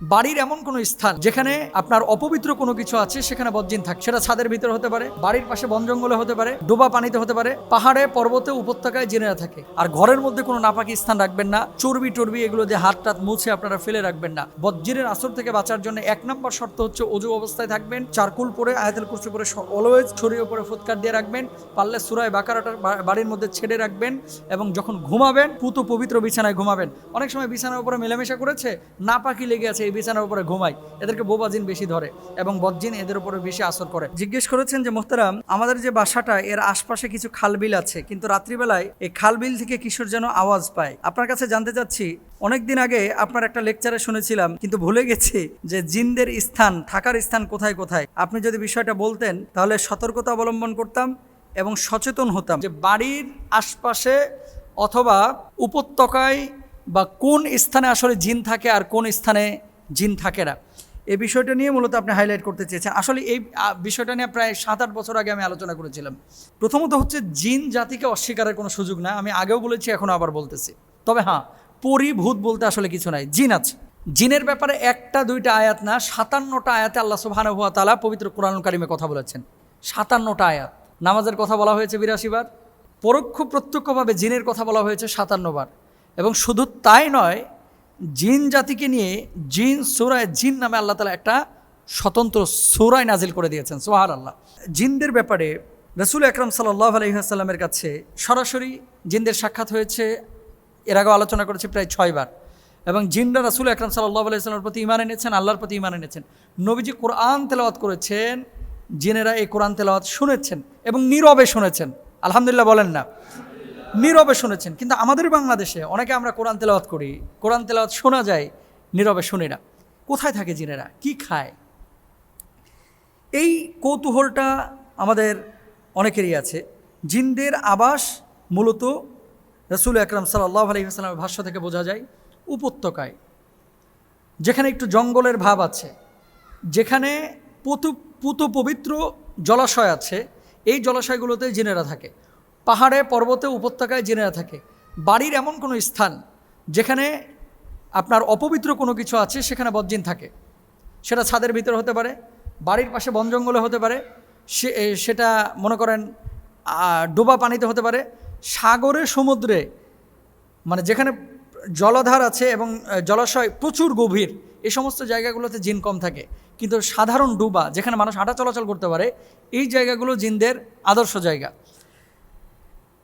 বাড়ির এমন কোনো স্থান যেখানে আপনার অপবিত্র কোনো কিছু আছে, সেখানে বজ্জিন থাকে। সেটা ছাদের ভিতরে হতে পারে, বাড়ির পাশে বন জঙ্গলে হতে পারে, ডোবা পানিতে হতে পারে, পাহাড়ে, পর্বতে, উপত্যকায় জেনেরা থাকে। আর ঘরের মধ্যে কোনো নাপাকি স্থান রাখবেন না, চর্বি টর্বি এগুলো দিয়ে হাত টাত মুছে আপনারা ফেলে রাখবেন না। বজ্জিনের আসর থেকে বাঁচার জন্য এক নম্বর শর্ত হচ্ছে অজু অবস্থায় থাকবেন, চারকুল পরে, আয়াতুল কুরসি পরে অলওয়েজ শরীর উপরে ফুৎকার দিয়ে রাখবেন, পারলে সুরায় বাকারাটা বাড়ির মধ্যে ছেড়ে রাখবেন এবং যখন ঘুমাবেন, পুত পবিত্র বিছানায় ঘুমাবেন। অনেক সময় বিছানার উপরে মেলামেশা করেছে না পাখি লেগে আছে এই বিছানার উপরে ঘুমায়। এদেরকে বোবাজিন বেশি ধরে এবং বজ্জিন এদের উপরে বেশি আসর করে। জিজ্ঞেস করেছেন যে, মোহতারাম, আমাদের যে বাসাটা, এর আশপাশে কিছু খালবিল আছে। কিন্তু রাত্রিবেলায় এই খালবিল থেকে কিশোর যেন আওয়াজ পায়। আপনার কাছে জানতে চাচ্ছি, অনেকদিন আগে আপনার একটা লেকচারে শুনেছিলাম, কিন্তু ভুলে গেছি যে জিনদের স্থান, থাকার স্থান কোথায় কোথায়? আপনি যদি বিষয়টা বলতেন, তাহলে সতর্কতা অবলম্বন করতাম এবং সচেতন হতাম যে বাড়ির আশপাশে অথবা উপত্যকায় বা কোন স্থানে আসলে জিন থাকে আর কোন স্থানে জিন থাকে না। এই বিষয়টা নিয়ে মূলত আপনি হাইলাইট করতে চেয়েছেন। আসলে এই বিষয়টা নিয়ে প্রায় সাত আট বছর আগে আমি আলোচনা করেছিলাম। প্রথমত হচ্ছে জিন জাতিকে অস্বীকারের কোনো সুযোগ না। আমি আগেও বলেছি এখন আবার বলতেছি। তবে হ্যাঁ পরিভূত বলতে আসলে কিছু নাই। জিন আছে। জিনের ব্যাপারে একটা, দুইটা আয়াত না, সাতান্নটা আয়াতে আল্লাহ সুবহানাহু ওয়া তাআলা পবিত্র কোরআন কারিমে কথা বলেছেন। সাতান্নটা আয়াত। নামাজের কথা বলা হয়েছে বিরাশি বার। পরোক্ষ প্রত্যক্ষভাবে জিনের কথা বলা হয়েছে সাতান্ন বার। এবং শুধু তাই নয় জিন জাতিকে নিয়ে জিন সুরায় জিন নামে আল্লাহ তালা একটা স্বতন্ত্র সুরায় নাজিল করে দিয়েছেন সোহার আল্লাহ জিনদের ব্যাপারে রসুল আকরম সাল্লাহ আলহিহাস্লামের কাছে সরাসরি জিনদের সাক্ষাৎ হয়েছে, এর আগেও আলোচনা করেছি প্রায় ছয়বার এবং জিনরা রাসুল আকরম সাল্লাহ আলাইস্লামের প্রতি ইমান এনেছেন, আল্লাহর প্রতি ইমান এনেছেন। নবীজি কোরআন তেলাওয়াত করেছেন, জিনেরা এই কোরআন তেলাওয়াত শুনেছেন এবং নীরবে শুনেছেন। আলহামদুলিল্লাহ বলেন না। নীরবে শুনেছেন, কিন্তু আমাদের বাংলাদেশে অনেকে আমরা কোরআন তেলাওয়াত করি, কোরআন তেলাওয়াত শোনা যায়, নীরবে শুনি না। কোথায় থাকে জিনেরা? কি খায়? এই কৌতূহলটা আমাদের অনেকেরই আছে। জিনদের আবাস মূলত রসুল আকরম সাল্লাহ আলহিহাস্লামের ভাষ্য থেকে বোঝা যায়, উপত্যকায়। যেখানে একটু জঙ্গলের ভাব আছে, যেখানে পুতু পুত পবিত্র জলাশয় আছে, এই জলাশয়গুলোতে জিনেরা থাকে। পাহাড়ে, পর্বতে, উপত্যকায় জিনেরা থাকে। বাড়ির এমন কোনো স্থান যেখানে আপনার অপবিত্র কোনো কিছু আছে, সেখানে বজ্জিন থাকে। সেটা ছাদের ভিতরে হতে পারে, বাড়ির পাশে বন জঙ্গলে হতে পারে, সে সেটা মনে করেন ডোবা পানিতে হতে পারে। সাগরে, সমুদ্রে মানে যেখানে জলাধার আছে এবং জলাশয় প্রচুর গভীর এই সমস্ত জায়গাগুলোতে জিন কম থাকে। কিন্তু সাধারণ ডুবা, যেখানে মানুষ হাঁটা চলাচল করতে পারে, এই জায়গাগুলো জিনদের আদর্শ জায়গা।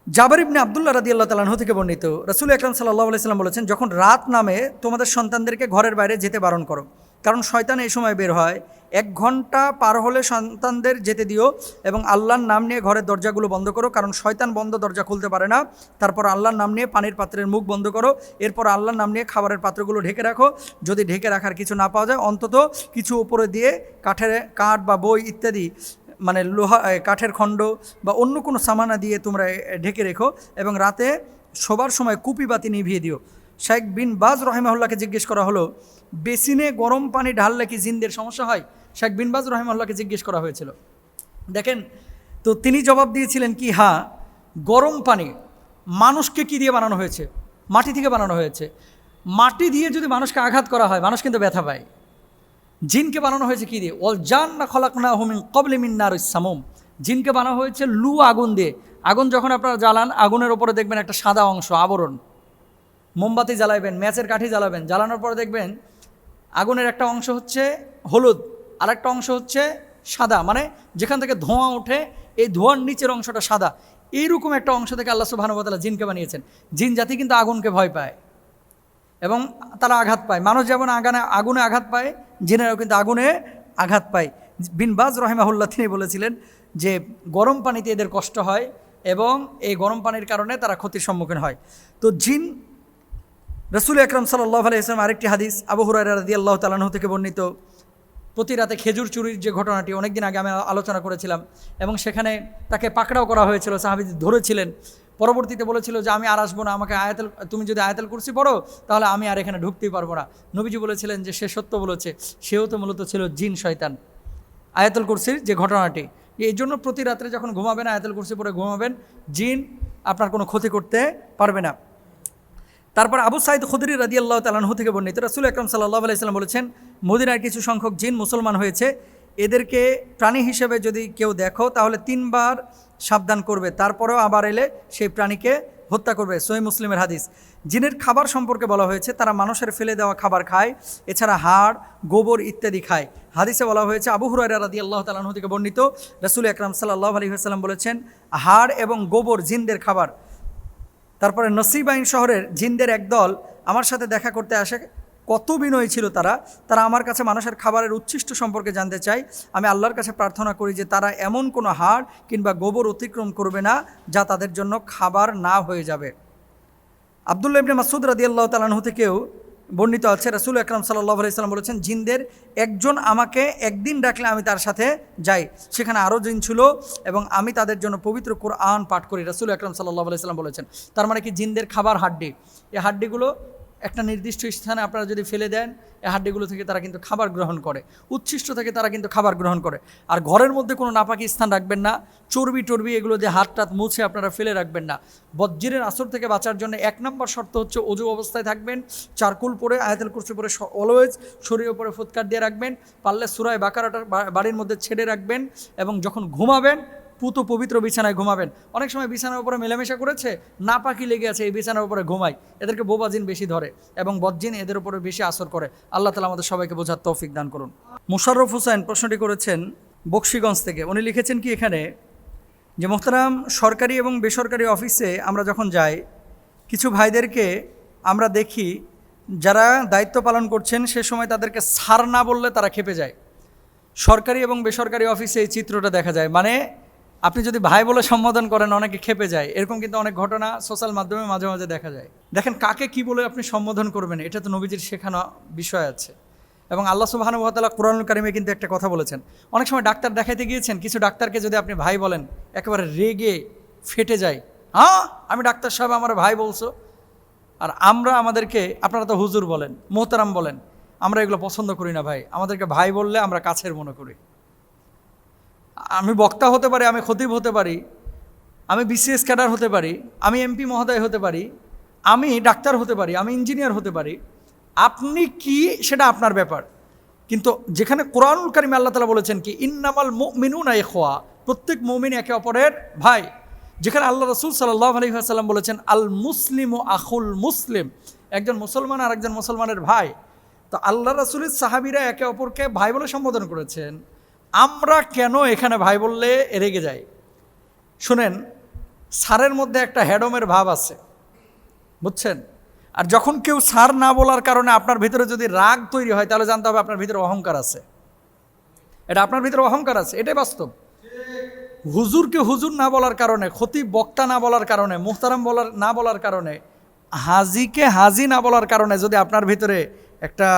জাবার ইবনে আবদুল্লাহ রাদি আল্লাহ তালাহ থেকে বর্ণিত, রসুল আকরাম সাল্লাহ আলাইসাল্লাম বলেছেন, যখন রাত নামে তোমাদের সন্তানদেরকে ঘরের বাইরে যেতে বারণ করো, কারণ শয়তান এই সময় বের হয়, এক ঘণ্টা পার হলে সন্তানদের যেতে দিও এবং আল্লাহর নাম নিয়ে ঘরের দরজাগুলো বন্ধ করো, কারণ শয়তান বন্ধ দরজা খুলতে পারে না। তারপর আল্লাহর নাম নিয়ে পানির পাত্রের মুখ বন্ধ করো, এরপর আল্লাহর নাম নিয়ে খাবারের পাত্রগুলো ঢেকে রাখো। যদি ঢেকে রাখার কিছু না পাওয়া যায়, অন্তত কিছু উপরে দিয়ে কাঠের কাঠ বা বই ইত্যাদি মানে লোহা কাঠের খণ্ড বা অন্য কোনো সামানা দিয়ে তোমরা ঢেকে রেখো এবং রাতে শোবার সময় কুপি বাতি নিভিয়ে দিও। শেখ বিন বাজ রহেমাহুল্লাহকে জিজ্ঞেস করা হলো, বেসিনে গরম পানি ঢাললে কি জিনদের সমস্যা হয়? শেখ বিন বাজ রহেমাহুল্লাহকে জিজ্ঞেস করা হয়েছিল। দেখেন, তো তিনি জবাব দিয়েছিলেন কি হ্যাঁ গরম পানি মানুষকে কি দিয়ে বানানো হয়েছে? মাটি থেকে বানানো হয়েছে। মাটি দিয়ে যদি মানুষকে আঘাত করা হয়, মানুষ কিন্তু ব্যথা পায়। জিনকে বানানো হয়েছে কী দিয়ে? ওল জান না খলাক না হুমিন কবলে মিন্নার সামুম। জিনকে বানানো হয়েছে লু আগুন দিয়ে। আগুন যখন আপনারা জ্বালান, আগুনের ওপরে দেখবেন একটা সাদা অংশ, আবরণ। মোমবাতি জ্বালাবেন ম্যাচের কাঠি জ্বালাবেন। জ্বালানোর পরে দেখবেন আগুনের একটা অংশ হচ্ছে হলুদ আর একটা অংশ হচ্ছে সাদা। মানে যেখান থেকে ধোঁয়া ওঠে, এই ধোঁয়ার নিচের অংশটা সাদা। এইরকম একটা অংশ থেকে আল্লাহ সুবাহানুবতালা জিনকে বানিয়েছেন। জিন জাতি কিন্তু আগুনকে ভয় পায়। এবং তারা আঘাত পায়। মানুষ যেমন আগানে, আগুনে আঘাত পায়, জিনেরাও কিন্তু আগুনে আঘাত পায়। বিন বাজ রহেমাহুল্লাহ তিনি বলেছিলেন যে, গরম পানিতে এদের কষ্ট হয় এবং এই গরম পানির কারণে তারা ক্ষতির সম্মুখীন হয়। তো জিন, রসুল আকরম সাল্লাহ আলি ইসলাম আরেকটি হাদিস, আবু হুরাই রাদি আল্লাহ তালাহ থেকে বর্ণিত। প্রতি রাতে খেজুর চুরির যে ঘটনাটি, অনেকদিন আগে আমি আলোচনা করেছিলাম এবং সেখানে তাকে পাকড়াও করা হয়েছিল সাহাবি ধরেছিলেন। পরবর্তীতে বলেছিল যে আমি আর আসব না, আমাকে আয়াতেল, তুমি যদি আয়াতেল কুরসি পড়ো, তাহলে আমি আর এখানে ঢুকতেই পারব না। নবীজি বলেছিলেন যে সে সত্য বলেছে, সেও তো মূলত ছিল জিন, শয়তান। আয়াতুল কুরসির যে ঘটনাটি, এই জন্য প্রতি রাত্রে যখন ঘুমাবেন, আয়াতুল কুরসি পরে ঘুমাবেন, জিন আপনার কোনো ক্ষতি করতে পারবে না। তারপর আবু সাইদ খুদরি রাদি আল্লাহ তালাহু থেকে বর্ণিত, রাসুল আকরম সাল্লাহ আলাইসাল্লাম বলেছেন মদিনার কিছু সংখ্যক জিন মুসলমান হয়েছে, এদেরকে প্রাণী হিসেবে যদি কেউ দেখো, তাহলে তিনবার সাবধান করবে। তারপরেও আবার এলে সেই প্রাণীকে হত্যা করবে। সহি মুসলিমের হাদিস। জিনের খাবার সম্পর্কে বলা হয়েছে, তারা মানুষের ফেলে দেওয়া খাবার খায়, এছাড়া হাড়, গোবর ইত্যাদি খায়। হাদিসে বলা হয়েছে, আবু হুরাইরা রাদি আল্লাহ তালাহু থেকে বর্ণিত রসুল আকরাম সাল্লাহ আলী সাল্লাম বলেছেন, হাড় এবং গোবর জিনদের খাবার। তারপরে নসিবাইন শহরের জিনদের একদল আমার সাথে দেখা করতে আসে কত বিনয়ী ছিল তারা তারা আমার কাছে মানুষের খাবারের উচ্ছিষ্ট সম্পর্কে জানতে চায়। আমি আল্লাহর কাছে প্রার্থনা করি যে তারা এমন কোনো হাড় কিংবা গোবর অতিক্রম করবে না যা তাদের জন্য খাবার না হয়ে যাবে। আবদুল্লাহ ইবনে মাসুদ রাদি আল্লাহ তালাহু থেকেও বর্ণিত আছে, রসুল আকরাম সাল্লাহ আলাইসাল্লাম বলেছেন, জিনদের একজন আমাকে একদিন ডাকলে আমি তার সাথে যাই। সেখানে আরও জিন ছিল এবং আমি তাদের জন্য পবিত্র কোরআন পাঠ করি। রসুল আকরাম সাল্লাহ আলাইসাল্লাম বলেছেন। তার মানে কি জিনদের খাবার হাড্ডি? এই হাড্ডিগুলো একটা নির্দিষ্ট স্থানে আপনারা যদি ফেলে দেন, এই হাড্ডিগুলো থেকে তারা কিন্তু খাবার গ্রহণ করে। উচ্ছিষ্ট থেকে তারা কিন্তু খাবার গ্রহণ করে। আর ঘরের মধ্যে কোনো নাপাকি স্থান রাখবেন না। চর্বি টর্বি এগুলো দিয়ে হাত টাত মুছে আপনারা ফেলে রাখবেন না। বজ্রের আসর থেকে বাঁচার জন্য এক নম্বর শর্ত হচ্ছে অজু অবস্থায় থাকবেন। চারকুল পরে, আয়াতেল কুরসি পরে অলওয়েজ শরীরের উপরে ফুৎকার দিয়ে রাখবেন। পারলে সুরায় বাকারাটা বাড়ির মধ্যে ছেড়ে রাখবেন এবং যখন ঘুমাবেন পুত পবিত্র বিছানায় ঘুমাবেন। অনেক সময় বিছানার উপরে মেলামেশা করেছে না পাখি লেগে আছে এই বিছানার উপরে ঘুমায়। এদেরকে বোবাজিন বেশি ধরে এবং বজ্জিন এদের উপরে বেশি আসর করে। আল্লাহ তালা আমাদের সবাইকে বোঝার তৌফিক দান করুন। মুশাররফ হুসাইন প্রশ্নটি করেছেন বক্সিগঞ্জ থেকে। উনি লিখেছেন কি এখানে? যে মোহতারাম সরকারি এবং বেসরকারি অফিসে আমরা যখন যাই, কিছু ভাইদেরকে আমরা দেখি, যারা দায়িত্ব পালন করছেন, সে সময় তাদেরকে সার না বললে তারা খেপে যায়। সরকারি এবং বেসরকারি অফিসে এই চিত্রটা দেখা যায়। মানে আপনি যদি ভাই বলে সম্বোধন করেন, অনেকে খেপে যায়। এরকম কিন্তু অনেক ঘটনা সোশ্যাল মাধ্যমে মাঝে মাঝে দেখা যায়। দেখেন, কাকে কি বলে আপনি সম্বোধন করবেন, এটা তো নবীজির শেখানো বিষয় আছে। এবং আল্লাহ সুবাহানুভাতালা কোরআনুল কারিমে কিন্তু একটা কথা বলেছেন। অনেক সময় ডাক্তার দেখাইতে গিয়েছেন, কিছু ডাক্তারকে যদি আপনি ভাই বলেন, একেবারে রেগে ফেটে যায় হ্যাঁ আমি ডাক্তার সাহেব, আমার ভাই বলছো? আর আমরা আমাদেরকে, আপনারা তো হুজুর বলেন, মোহতারাম বলেন, আমরা এগুলো পছন্দ করি না ভাই। আমাদেরকে ভাই বললে আমরা কাছের মনে করি। আমি বক্তা হতে পারি, আমি খতিব হতে পারি, আমি বিসিএস ক্যাডার হতে পারি, আমি এমপি মহোদয় হতে পারি, আমি ডাক্তার হতে পারি, আমি ইঞ্জিনিয়ার হতে পারি, আপনি কি সেটা আপনার ব্যাপার। কিন্তু যেখানে কোরআনুল কারিমে আল্লাহ তালা বলেছেন কি, ইন্নামাল মিনুন খোয়া প্রত্যেক মৌমিন একে অপরের ভাই। যেখানে আল্লাহ রসুল সাল্লাহ আলী আলহিহাসাল্লাম বলেছেন, আল মুসলিম ও আখুল মুসলিম একজন মুসলমান আর একজন মুসলমানের ভাই। তো আল্লাহ রসুলের সাহাবিরা একে অপরকে ভাই বলে সম্বোধন করেছেন। আমরা কেন এখানে ভাই বললে রেগে যাই? শুনেন সারের মধ্যে একটা হ্যাডমের ভাব আছে, বুঝছেন? আর যখন কেউ সার না বলার কারণে আপনার ভিতরে যদি রাগ তৈরি হয়, তাহলে জানতে হবে আপনার ভিতরে অহংকার আছে। এটা আপনার ভিতরে অহংকার আছে, এটাই বাস্তব। হুজুরকে হুজুর না বলার কারণে ক্ষতি বক্তা না বলার কারণে, মুহতারাম বলার, না বলার কারণে, হাজিকে হাজি না বলার কারণে যদি আপনার ভিতরে একটা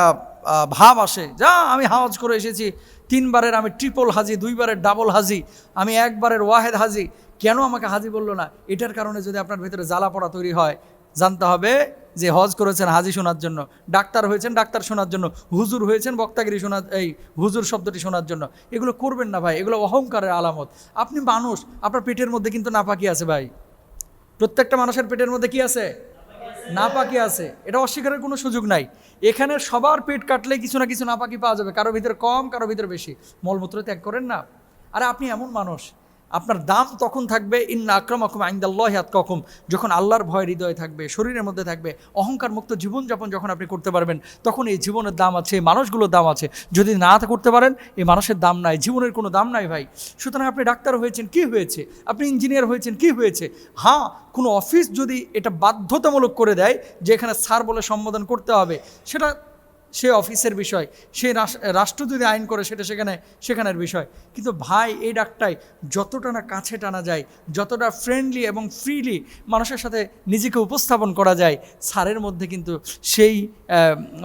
ভাব আসে, যা, আমি হাজ করে এসেছি তিনবারের আমি ট্রিপল হাজি, দুইবারের ডাবল হাজি, আমি একবারের ওয়াহেদ হাজি, কেন আমাকে হাজি বলল না? এটার কারণে যদি আপনার ভিতরে জ্বালা পড়া তৈরি হয়, জানতে হবে যে হজ করেছেন হাজি শোনার জন্য, ডাক্তার হয়েছেন ডাক্তার শোনার জন্য, হুজুর হয়েছেন বক্তাগিরি শোনার, এই হুজুর শব্দটি শোনার জন্য। এগুলো করবেন না ভাই, এগুলো অহংকারের আলামত। আপনি মানুষ, আপনার পেটের মধ্যে কিন্তু নাপাকি আছে ভাই। প্রত্যেকটা মানুষের পেটের মধ্যে কি আছে? নাপাকি আছে। এটা অস্বীকারের কোনো সুযোগ নাই। এখানে সবার পেট কাটলে কিছু না কিছু না নাপাকি পাওয়া যাবে। কারও ভিতরে কম, কারও ভিতরে বেশি। মলমূত্র ত্যাগ করেন না। আর আপনি এমন মানুষ আপনার দাম তখন থাকবে, ইন্না আক্রমকম আইন্দাল্লাহ কখন যখন আল্লাহর ভয় হৃদয়ে থাকবে, শরীরের মধ্যে থাকবে অহংকার মুক্ত জীবনযাপন যখন আপনি করতে পারবেন, তখন এই জীবনের দাম আছে এই মানুষগুলোর দাম আছে। যদি না করতে পারেন, এই মানুষের দাম নাই, জীবনের কোনো দাম নাই ভাই। সুতরাং আপনি ডাক্তার হয়েছেন, কি হয়েছে? আপনি ইঞ্জিনিয়ার হয়েছেন, কি হয়েছে? হ্যাঁ কোনো অফিস যদি এটা বাধ্যতামূলক করে দেয়, যে এখানে স্যার বলে সম্বোধন করতে হবে, সেটা সে অফিসের বিষয়, সে রাষ্ট্র যদি আইন করে সেটা সেখানে, সেখানের বিষয়। কিন্তু ভাই, এই ডাকটাই যতটা না কাছে টানা যায়, যতটা ফ্রেন্ডলি এবং ফ্রিলি মানুষের সাথে নিজেকে উপস্থাপন করা যায় স্যারের মধ্যে কিন্তু সেই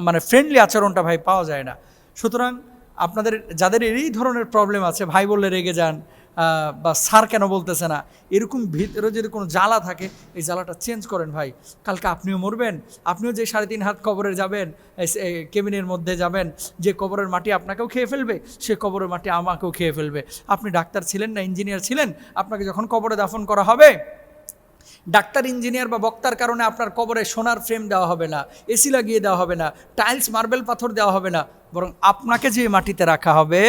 মানে ফ্রেন্ডলি আচরণটা ভাই পাওয়া যায় না। সুতরাং আপনাদের, যাদের এই ধরনের প্রবলেম আছে, ভাই বললে রেগে যান বা স্যার কেন বলতেছে না? এরকম ভিতরে যদি কোনো জ্বালা থাকে, এই জ্বালাটা চেঞ্জ করেন ভাই। কালকে আপনিও মরবেন, আপনিও যে সাড়ে তিন হাত কবরে যাবেন কেবিনের মধ্যে যাবেন, যে কবরের মাটি আপনাকেও খেয়ে ফেলবে, সে কবরের মাটি আমাকেও খেয়ে ফেলবে। আপনি ডাক্তার ছিলেন না, ইঞ্জিনিয়ার ছিলেন? আপনাকে যখন কবরে দাফন করা হবে ডাক্তার, ইঞ্জিনিয়ার বা বক্তার কারণে আপনার কবরে সোনার ফ্রেম দেওয়া হবে না এসি লাগিয়ে দেওয়া হবে না টাইলস মার্বেল পাথর দেওয়া হবে না, বরং আপনাকে যে মাটিতে রাখা হবে,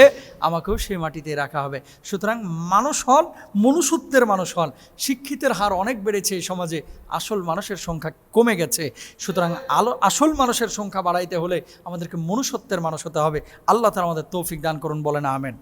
আমাকেও সেই মাটিতে রাখা হবে। সুতরাং মানুষ হন, মনুষ্যত্বের মানুষ হন, শিক্ষিতের হার অনেক বেড়েছে এই সমাজে, আসল মানুষের সংখ্যা কমে গেছে। সুতরাং আলো, আসল মানুষের সংখ্যা বাড়াইতে হলে আমাদেরকে মনুষ্যত্বের মানুষ হতে হবে। আল্লাহ তালা আমাদের তৌফিক দান করুন, বলেন আমেন।